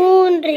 ஊன்றி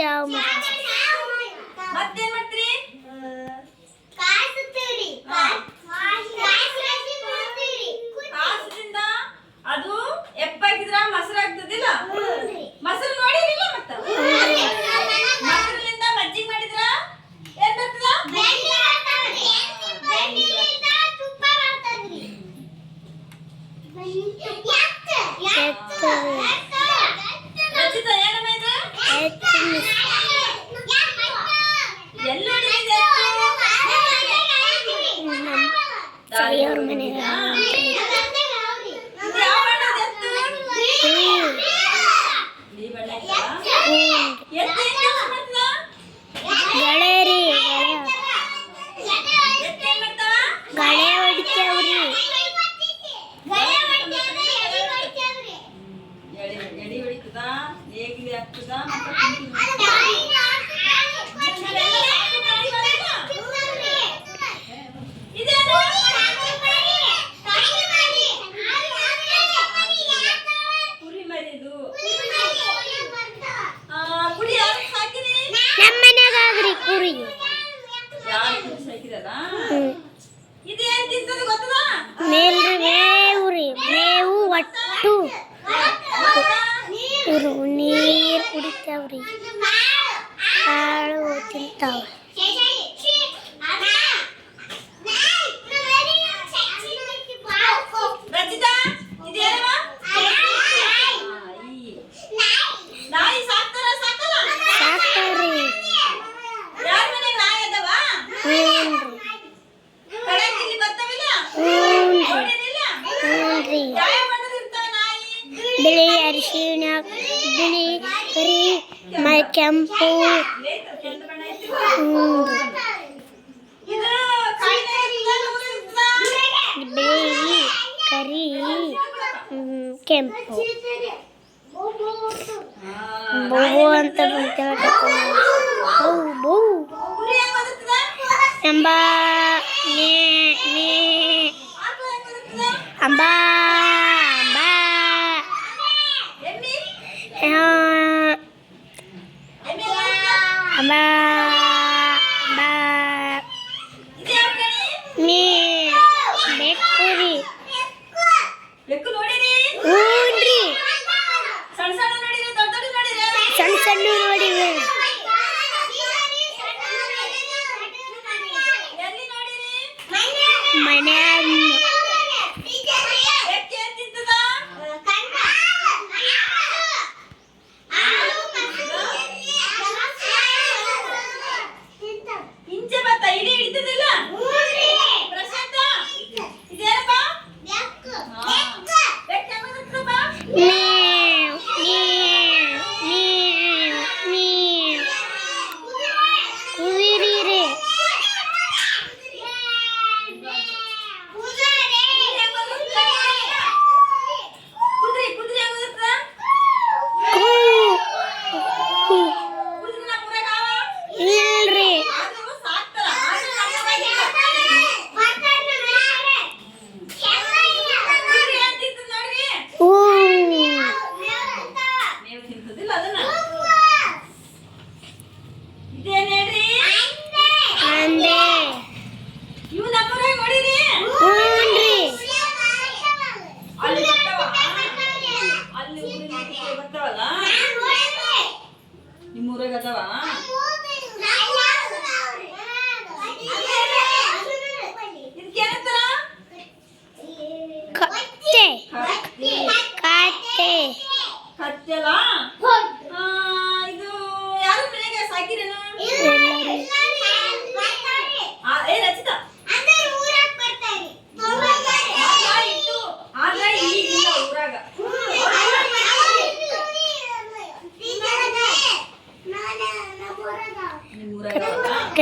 小马。ஒரே ஒரு மணி நேரம் ಎಡಿ ಹೊಡಿತದ ಹೇಗಿದೆ ಆಗ್ತದ ಅಕ್ಕವ್ರಿ ಕಾಳು ತಿಂತಾವೆ ಕೆಂಪು ಬಿಳಿ ಕರಿ ಕೆಂಪು ಬಹು ಅಂತ ಬಹು ಅಂಬಾ ಮೇ ಮೇ ಅಂಬಾ ಮನೆ